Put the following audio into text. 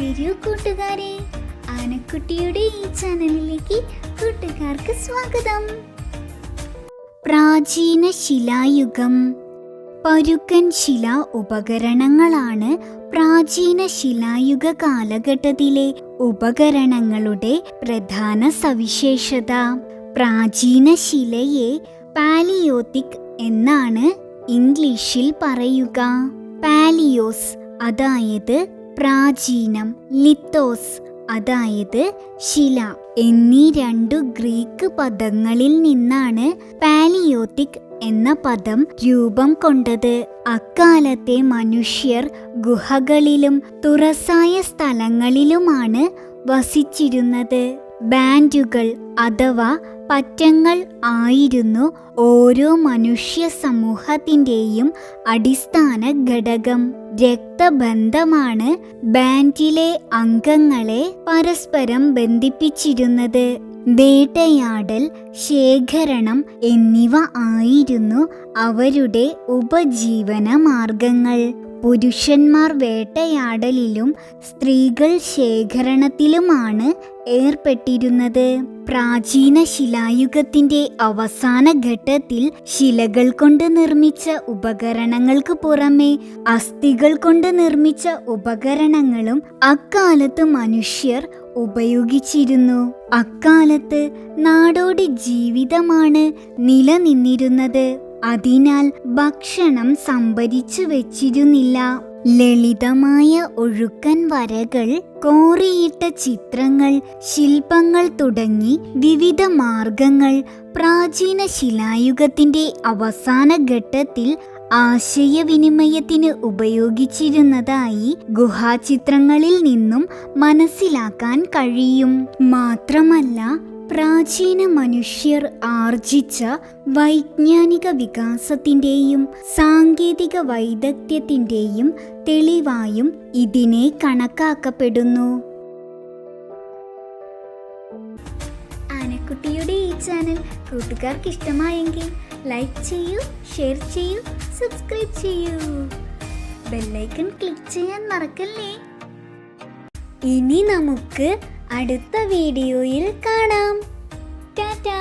വരൂ കൂട്ടുകാരെ. ആനക്കുട്ടിയുടെ ഈ ചാനലിലേക്ക് കൂട്ടുകാർക്ക് സ്വാഗതം. പ്രാചീന ശിലായുഗം. പരുക്കൻ ശില ഉപകരണങ്ങളാണ് പ്രാചീന ശിലായുഗ കാലഘട്ടത്തിലെ ഉപകരണങ്ങളുടെ പ്രധാന സവിശേഷത. പ്രാചീന ശിലയെ പാലിയോത്തിക് എന്നാണ് ഇംഗ്ലീഷിൽ പറയുക. പാലിയോസ് അതായത് പ്രാചീനം ലിത്തോസ് അതായത് ശില എന്നീ രണ്ടു ഗ്രീക്ക് പദങ്ങളിൽ നിന്നാണ് പാലിയോത്തിക് എന്ന പദം രൂപം കൊണ്ടത്. അക്കാലത്തെ മനുഷ്യർ ഗുഹകളിലും തുറസായ സ്ഥലങ്ങളിലുമാണ് വസിച്ചിരുന്നത്. ബാൻഡുകൾ അഥവാ പറ്റങ്ങൾ ആയിരുന്നു ഓരോ മനുഷ്യ സമൂഹത്തിന്റെയും അടിസ്ഥാന ഘടകം. രക്തബന്ധമാണ് ബാൻഡിലെ അംഗങ്ങളെ പരസ്പരം ബന്ധിപ്പിച്ചിരുന്നത്. വേട്ടയാടൽ ശേഖരണം എന്നിവ ആയിരുന്നു അവരുടെ ഉപജീവന മാർഗങ്ങൾ പുരുഷന്മാർ വേട്ടയാടലിലും സ്ത്രീകൾ ശേഖരണത്തിലുമാണ് ഏർപ്പെട്ടിരുന്നത്. പ്രാചീന ശിലായുഗത്തിന്റെ അവസാന ഘട്ടത്തിൽ ശിലകൾ കൊണ്ട് നിർമ്മിച്ച ഉപകരണങ്ങൾക്ക് പുറമെ അസ്ഥികൾ കൊണ്ട് നിർമ്മിച്ച ഉപകരണങ്ങളും അക്കാലത്ത് മനുഷ്യർ ഉപയോഗിച്ചിരുന്നു. അക്കാലത്ത് നാടോടി ജീവിതമാണ് നിലനിന്നിരുന്നത്. അതിനാൽ ഭക്ഷണം സംഭരിച്ചു വെച്ചിരുന്നില്ല. ലളിതമായ ഒഴുക്കൻ വരകൾ കോറിയിട്ട ചിത്രങ്ങൾ ശില്പങ്ങൾ തുടങ്ങി വിവിധ മാർഗങ്ങൾ പ്രാചീന ശിലായുഗത്തിന്റെ അവസാന ഘട്ടത്തിൽ ആശയവിനിമയത്തിന് ഉപയോഗിച്ചിരുന്നതായി ഗുഹാചിത്രങ്ങളിൽ നിന്നും മനസ്സിലാക്കാൻ കഴിയും. മാത്രമല്ല പ്രാചീന മനുഷ്യർ ആർജിച്ച വൈജ്ഞാനിക വികാസത്തിന്റെയും സാങ്കേതിക വൈദഗ്ധ്യത്തിന്റെയും തെളിവായും ഇതിനെ കണക്കാക്കപ്പെടുന്നു. ആനക്കുട്ടിയുടെ ഈ ചാനൽ കൂട്ടുകാർക്ക് ഇഷ്ടമായെങ്കിൽ ലൈക്ക് ചെയ്യൂ ഷെയർ ചെയ്യൂ സബ്സ്ക്രൈബ് ചെയ്യൂ. ബെല്ലൈക്കൺ ക്ലിക്ക് ചെയ്യാൻ മറക്കല്ലേ? ഇനി നമുക്ക് അടുത്ത വീഡിയോയിൽ കാണാം. ടാറ്റാ.